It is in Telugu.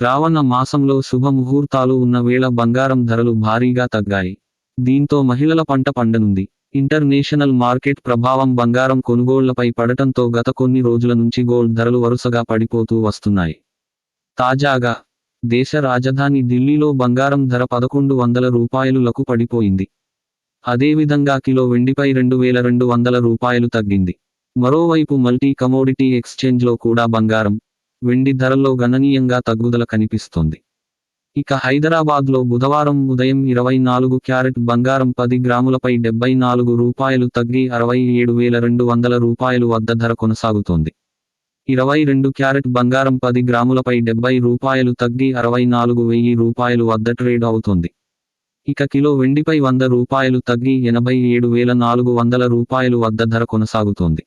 శ్రావణ మాసంలో శుభ ముహూర్తాలు ఉన్న వేళ బంగారం ధరలు భారీగా తగ్గాయి. దీంతో మహిళల పంట పండనుంది. ఇంటర్నేషనల్ మార్కెట్ ప్రభావం బంగారం కొనుగోళ్ళపై పడటంతో గత కొన్ని రోజుల నుంచి గోల్డ్ ధరలు వరుసగా పడిపోతూ వస్తున్నాయి. తాజాగా దేశ రాజధాని ఢిల్లీలో బంగారం ధర పదకొండు వందల రూపాయలులకు పడిపోయింది. అదేవిధంగా కిలో వెండిపై రెండు వేల రెండు వందల రూపాయలు తగ్గింది. మరోవైపు మల్టీ కమోడిటీ ఎక్స్చేంజ్లో కూడా బంగారం వెండి ధరల్లో గణనీయంగా తగ్గుదల కనిపిస్తోంది. ఇక హైదరాబాద్లో బుధవారం ఉదయం ఇరవై నాలుగు క్యారెట్ బంగారం పది గ్రాములపై డెబ్బై నాలుగు రూపాయలు తగ్గి అరవై ఏడు వేల రెండు వందల రూపాయలు వద్ద ధర కొనసాగుతోంది. ఇరవై రెండు క్యారెట్ బంగారం పది గ్రాములపై డెబ్బై రూపాయలు తగ్గి అరవై నాలుగు వెయ్యి రూపాయలు వద్ద ట్రేడ్ అవుతోంది. ఇక కిలో వెండిపై వంద రూపాయలు తగ్గి ఎనభై ఏడు వేల నాలుగు వందల రూపాయలు వద్ద ధర కొనసాగుతోంది.